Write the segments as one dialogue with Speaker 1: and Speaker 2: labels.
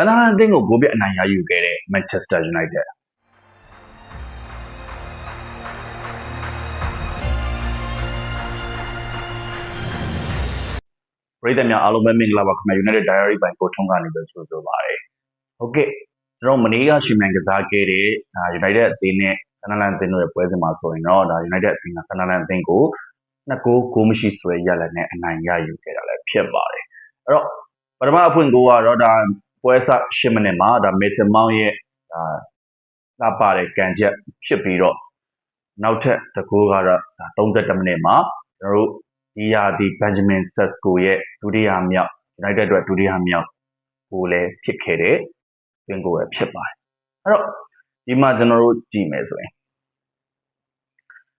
Speaker 1: ဆန်ဒါလန်အသင်းကိုဂိုးပြတ်အနိုင်ရယူခဲ့တဲ့ Manchester United ပရိသတ်များအားလုံးပဲမင်္ဂလာပါခင်ဗျာ United Diary ဘိုင်ကိုထုံးကနေပဲဆိုဆိုပါရစေဟုတ်ကဲ့ကျွန်တော်မနေ့ကရှင်မြန်ကစားခဲ့တဲ့ဒါ United အသင်းနဲ့ဆန်ဒါလန်အသင်းတို့ရဲ့ပွဲစဉ်မှာဆိုရင်တော့ဒါ United အသင်းကဆန်ဒါလန်အသင်းကိုနှစ်ဂိုးဂိုးမရှိဆွဲရလက်နဲ့အနိုင်ရယူခဲ့တာလည်းဖြစ်ပါတယ်အဲ့တော့ပထမအဖွင့်ဂိုးကတော့ဒါ ပွဲစ10မိနစ်မှာဒါ Mason Mount ရဲ့ဒါလာပါတဲ့ကန်ချက်ဖြစ်ပြီးတော့နောက်ထပ်တစ်ဂိုးကတော့ဒါ32မိနစ်မှာကျွန်တော်တို့ဒီယာဒီ Benjamin Sesko ရဲ့ဒုတိယမြောက် United အတွက်ဒုတိယမြောက်ကိုလည်းဖြစ်ခဲ့တဲ့တွင်ကိုပဲဖြစ်ပါတယ်အဲ့တော့ဒီမှာကျွန်တော်တို့ကြည့်မယ်ဆိုရင်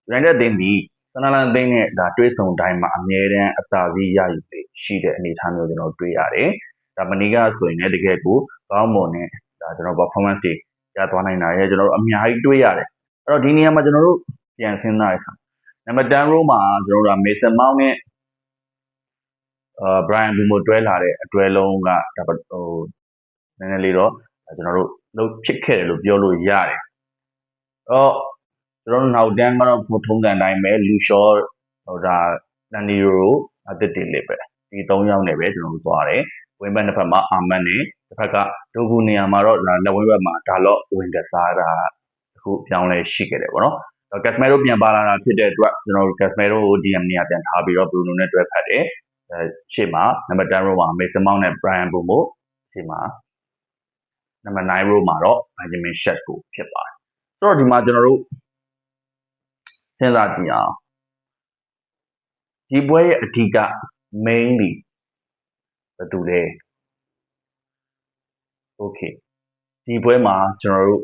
Speaker 1: United တင်းဒီဆန်နလန်တင်းရဲ့ဒါတွေးဆုံတိုင်းမှာအမြဲတမ်းအသာစီးရယူပြီးရှိတဲ့အနေအထားမျိုးကျွန်တော်တွေ့ရတယ် ဒါမနီကဆိုရင်လည်းတကယ်ကိုကောင်းမွန်တဲ့ဒါကျွန်တော် performance တွေရသွားနိုင်တာရဲ့ကျွန်တော်တို့အများကြီးတွေ့ရတယ်အဲ့တော့ဒီနေရာမှာကျွန်တော်တို့ပြန်စဉ်းစားရအောင်နံပါတ်10 row မှာကျွန်တော်တို့က Mason Mount နဲ့အာ Brian Bumo တွဲလာတဲ့အတွဲလုံးကဒါဟိုနည်းနည်းလေးတော့ကျွန်တော်တို့လုံးဖြစ်ခဲ့တယ်လို့ပြောလို့ရတယ်။အော်ကျွန်တော်တို့နောက်တန်းကတော့ဘုထုံးကန်တိုင်းပဲလူရှော့ဟိုဒါလန်နီရိုအသစ်တင်လေးပဲဒီ၃ယောက်နဲ့ပဲကျွန်တော်တို့သွားတယ်။ ဝင်းဘက်တစ်ဖက်မှာအာမတ်နဲ့တစ်ဖက်ကဒိုဂူနေရာမှာတော့လက်ဝင်းဘက်မှာဒါလော့ဝင်ကစားတာအခုပြောင်းလဲရှိခဲ့တယ်ပေါ့နော်။ကက်စမဲရိုပြန်ပါလာတာဖြစ်တဲ့အတွက်ကျွန်တော်တို့ကက်စမဲရိုကို DM နေရာပြန်ထားပြီးတော့ဘရူနိုနဲ့တွဲဖက်တယ်။အဲရှေ့မှာနံပါတ်10 row မှာ Mason Mount နဲ့ Brian Bomo ရှေ့မှာနံပါတ်9 row မှာတော့ Benjamin Sesko ဖြစ်ပါတယ်။ဆိုတော့ဒီမှာကျွန်တော်တို့စဉ်းစားကြည့်အောင်ဒီပွဲရဲ့အဓိက mainly ဘယ်သူလဲ Okay ဒီပွဲမှာကျွန်တော်တို့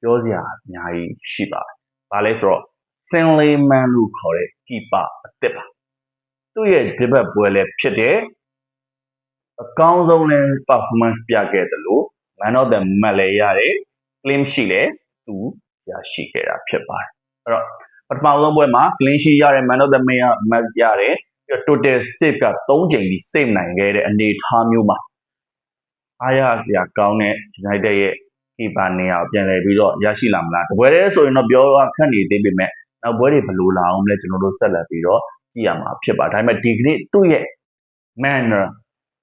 Speaker 1: ပြောစရာအများကြီးရှိပါတယ်။ဘာလဲဆိုတော့ Finlay Man လို့ခေါ်တဲ့ keeper အသစ်ပါ။သူ့ရဲ့ဒီဘက်ပွဲလည်းဖြစ်တယ်။အကောင်းဆုံးလည်း performance ပြခဲ့တယ်လို့ man of the match လည်းရတယ် claim ရှိလည်းသူရရှိခဲ့တာဖြစ်ပါတယ်။အဲ့တော့ပထမဆုံးပွဲမှာ clean sheet ရတယ် man of the match ရတယ် ပြီးတော့ total save က3ချိန်ပြီး save နိုင်ခဲ့တဲ့အနေအထားမျိုးမှာအားရစရာကောင်းတဲ့ United ရဲ့ keeper နေရာပြန်လည်ပြီးတော့ရရှိလာမလားတပွဲတည်းဆိုရင်တော့ပြောရခက်နေသေးပေမဲ့နောက်ပွဲတွေဘယ်လိုလာအောင်လဲကျွန်တော်တို့ဆက်လက်ပြီးတော့ကြည့်ရမှာဖြစ်ပါဒါပေမဲ့ဒီကနေ့သူ့ရဲ့ manner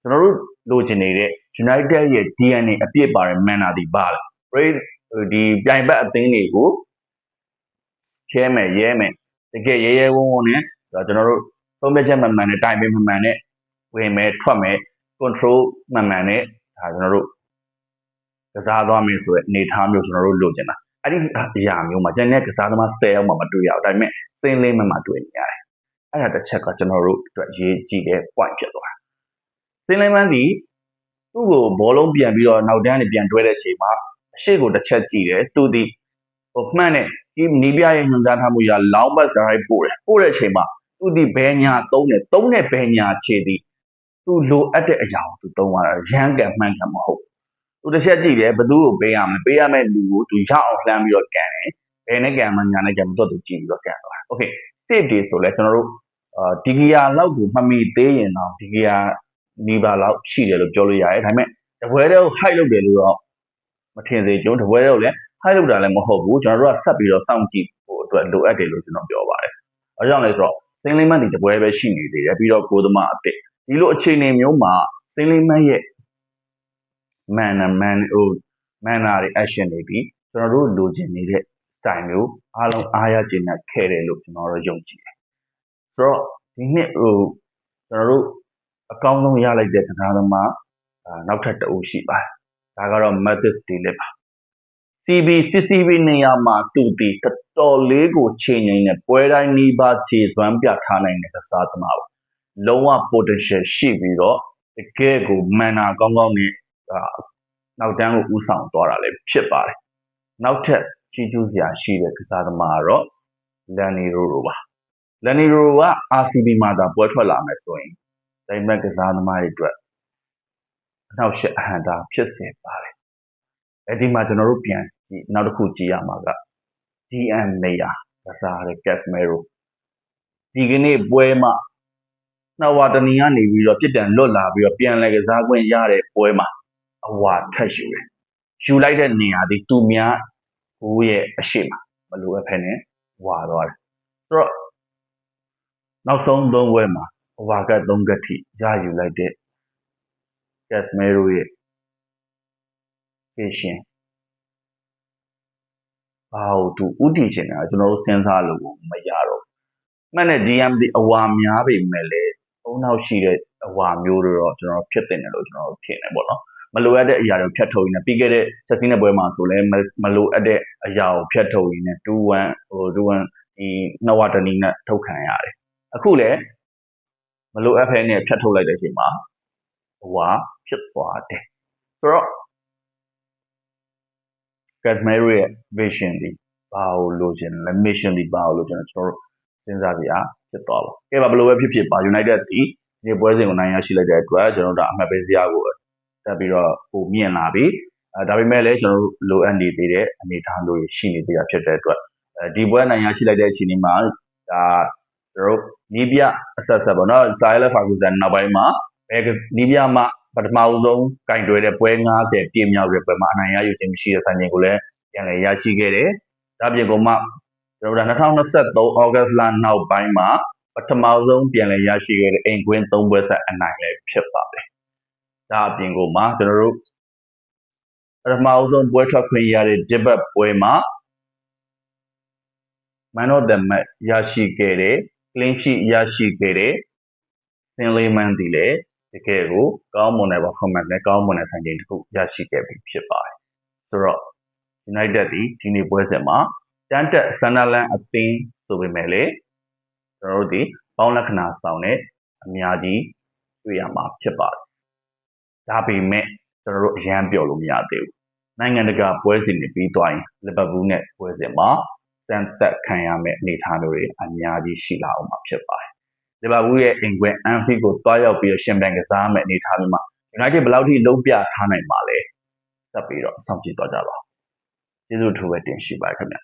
Speaker 1: ကျွန်တော်တို့လိုချင်နေတဲ့ United ရဲ့ DNA အပြည့်ပါတဲ့ manner ဒီပါလေ Brave ဒီပြိုင်ဘက်အသင်းတွေကိုချဲမယ်ရဲမယ်တကယ်ရဲရဲဝုန်းဝုန်းနဲ့ကျွန်တော်တို့ သုံးပြချက်မှန်မှန်နဲ့တိုင်ပင်မှန်မှန်နဲ့ဝင်မယ်ထွက်မယ် control မှန်မှန်နဲ့ဒါကျွန်တော်တို့ကစားသွားမယ်ဆိုတဲ့အနေအထားမျိုးကျွန်တော်တို့လိုချင်တာအဲ့ဒီအရာမျိုးမှာကျန်တဲ့ကစားသမား10ယောက်မှမတွေ့ရဘူးဒါပေမဲ့စင်းလင်းမှမှတွေ့နေရတယ်အဲ့ဒါတစ်ချက်ကကျွန်တော်တို့အတွက်ရေးကြည့်တဲ့ point ဖြစ်သွားစင်းလင်းမှန်းဒီသူ့ကိုဘောလုံးပြန်ပြီးတော့နောက်တန်းနဲ့ပြန်တွဲတဲ့အချိန်မှာအရှိကိုတစ်ချက်ကြည့်တယ်သူဒီဟိုမှန်တယ်ဒီနီးပြရဲ့ညွှန်ကြားထားမှုရ long pass drive ပို့တယ်ပို့တဲ့အချိန်မှာ သူဒီဘယ်ညာသုံးတယ်သုံးတဲ့ဘယ်ညာခြေသည်သူလိုအပ်တဲ့အရာကိုသူသုံးရတာရမ်းကန်မှန်ကန်မဟုတ်သူတစ်ချက်ကြည့်တယ်ဘသူ့ကိုပေးရမယ်ပေးရမယ့်လူကိုသူရအောင်လှမ်းပြီးတော့ကန်တယ်ဘယ်နဲ့ကန်မှညာနဲ့ကန်မတော့သူကြည့်ပြီးတော့ကန်သွားโอเค save တွေဆိုလဲကျွန်တော်တို့အာဒီဂီယာလောက်ကိုမမီသေးရင်တော့ဒီဂီယာနီးပါလောက်ရှိတယ်လို့ပြောလို့ရတယ်ဒါပေမဲ့တပွဲတည်းကို high လုပ်တယ်လို့တော့မထင်စေချင်တပွဲတည်းကိုလည်း high လုပ်တာလည်းမဟုတ်ဘူးကျွန်တော်တို့ကဆက်ပြီးတော့စောင့်ကြည့်ဖို့အတွက်လိုအပ်တယ်လို့ကျွန်တော်ပြောပါတယ်အဲကြောင့်လဲဆိုတော့ စင်းလိမ့်မန်ဒီတပွဲပဲရှိနေသေးတယ်ပြီးတော့ကိုသမားအစ်စ်ဒီလိုအခြေအနေမျိုးမှာစင်းလိမ့်မန်ရဲ့ man man ဟို manner တွေ action တွေပြီးကျွန်တော်တို့လိုချင်နေတဲ့ style မျိုးအားလုံးအားရကျင်တဲ့ခဲ့တယ်လို့ကျွန်တော်တို့ယုံကြည်တယ်ဆိုတော့ဒီနှစ်ဟိုကျွန်တော်တို့အကောင်းဆုံးရလိုက်တဲ့ကစားသမားနောက်ထပ်တအုပ်ရှိပါတယ်ဒါကတော့ Mathis Delip ပါ CB CCB နေရာမှာသူဒီတော်တော်လေးကိုချိန်ငိမ့်တဲ့ပွဲတိုင်းနီးပါးခြေစွမ်းပြထားနိုင်တဲ့ကစားသမားပါလုံးဝ potential ရှိပြီးတော့တကယ်ကို manner ကောင်းကောင်းနဲ့နောက်တန်းကိုဥဆောင်သွားတာလည်းဖြစ်ပါတယ်နောက်ထပ်ကြီးကျူးစရာရှိတဲ့ကစားသမားကတော့လန်နီရိုရိုပါလန်နီရိုက RCB မှာသာပွဲထွက်လာမယ်ဆိုရင်ဒိုင်မက်ကစားသမားတွေအတွက်အနောက်ရှက်အဟန်တာဖြစ်စေပါတယ် အဲဒီမှာကျွန်တော်တို့ပြန်ကြည့်နောက်တစ်ခုကြည့်ရမှာက DM နေရာကစားတဲ့ Casemiro ဒီကနေ့ပွဲမှာနဝါတနီကနေပြီးတော့ပြစ်ဒဏ်လွတ်လာပြီးတော့ပြန်လည်ကစားခွင့်ရတဲ့ပွဲမှာအအဝါထက်ယူတယ်ယူလိုက်တဲ့နေရာဒီသူများကိုရဲ့အရှိမမလိုအပ်ဖ ೇನೆ ဝါသွားတယ်ဆိုတော့နောက်ဆုံးသုံးပွဲမှာအဝါက3ကတိရယူလိုက်တဲ့ Casemiro ရဲ့ patient ဘာလို့သူဥတီချင်တာကျွန်တော်တို့စဉ်းစားလို့မရတော့မှန်တဲ့ DMD အဝါများပေမဲ့လည်းသုံးနောက်ရှိတဲ့အဝါမျိုးတွေတော့ကျွန်တော်ဖြစ်တင်တယ်လို့ကျွန်တော်ထင်တယ်ပေါ့နော်မလိုအပ်တဲ့အရာတွေဖြတ်ထုတ်ရင်းနဲ့ပြီးခဲ့တဲ့ချက်စီးတဲ့ပွဲမှာဆိုလည်းမလိုအပ်တဲ့အရာကိုဖြတ်ထုတ်ရင်းနဲ့2-1ဟို2-1ဒီနှစ်ဝတနီနဲ့ထုတ်ခံရတယ်အခုလည်းမလိုအပ်ဖဲနဲ့ဖြတ်ထုတ်လိုက်တဲ့အချိန်မှာဟိုဟာဖြစ်သွားတယ်ဆိုတော့ Casemiro ရဲ့ vision ဒီဘာကိုလိုချင်လဲ mission ဒီဘာကိုလိုချင်လဲကျွန်တော်တို့စဉ်းစားကြရဖြစ်သွားပါကဲပါဘယ်လိုပဲဖြစ်ဖြစ်ပါ United ဒီဒီပွဲစဉ်ကိုနိုင်ရရှိလိုက်တဲ့အတွက်ကျွန်တော်တို့အမှတ်ပေးစရာကိုတက်ပြီးတော့ပုံမြင်လာပြီအဲဒါပေမဲ့လည်းကျွန်တော်တို့လိုအပ်နေသေးတဲ့အနေအထားမျိုးရှိနေသေးတာဖြစ်တဲ့အတွက်အဲဒီပွဲနိုင်ရရှိလိုက်တဲ့အချိန်ဒီမှာဒါကျွန်တော်တို့နီးပြအဆက်ဆက်ပေါ့နော်စာရဲလက်ဖာကူဇန်နောက်ပိုင်းမှာဘယ်နီးပြမှာ ပထမဦးဆုံးကင်တွယ်တဲ့ပွဲ90ပြည့်မြောက်တဲ့ပွဲမှာအနိုင်ရယူခြင်းမရှိတဲ့ဆိုင်ခြင်းကိုလည်းပြန်လည်ရရှိခဲ့တယ်။ဒါပြင်ကမှကျွန်တော်တို့2023ဩဂတ်လနောက်ပိုင်းမှာပထမဆုံးပြန်လည်ရရှိခဲ့တဲ့အိမ်ကွင်း၃ပွဲဆက်အနိုင်လည်းဖြစ်ပါတယ်။ဒါအပြင်ကမှကျွန်တော်တို့ပထမဆုံးပွဲထွက်ခွင့်ရတဲ့ဒီဘတ်ပွဲမှာ man of the match ရရှိခဲ့တဲ့ clean sheet ရရှိခဲ့တဲ့ Finlayman ဒီလေ တကယ်ကိုကောင်းမွန်တဲ့ performance နဲ့ကောင်းမွန်တဲ့စံချိန်တစ်ခုရရှိခဲ့ပြီဖြစ်ပါတယ်ဆိုတော့ United ဒီဒီနေ့ပွဲစဉ်မှာတန်တက် Sunderland အသင်းဆိုပေမဲ့လေကျွန်တော်တို့ဒီပေါင်းလက္ခဏာဆောင်တဲ့အများကြီးတွေ့ရမှာဖြစ်ပါတယ်ဒါပေမဲ့ကျွန်တော်တို့အရန်ပြောလို့မရသေးဘူးနိုင်ငံတကာပွဲစဉ်တွေပြီးသွားရင်လီဗာပူးနဲ့ပွဲစဉ်မှာစမ်းသက်ခံရမယ့်အနေအထားတွေအများကြီးရှိလာအောင်မှာဖြစ်ပါတယ် လီဗာပူးရဲ့အင်ကွင်းအန်ဖီကိုတွားရောက်ပြီးရှင်ပန်ကစားမယ့်အနေအထားမျိုးမှာ United ဘယ်လောက်ထိလုံးပြထားနိုင်ပါလဲဆက်ပြီးတော့စောင့်ကြည့်တော့ကြပါကျေးဇူးထူးပဲတင်ရှိပါခင်ဗျ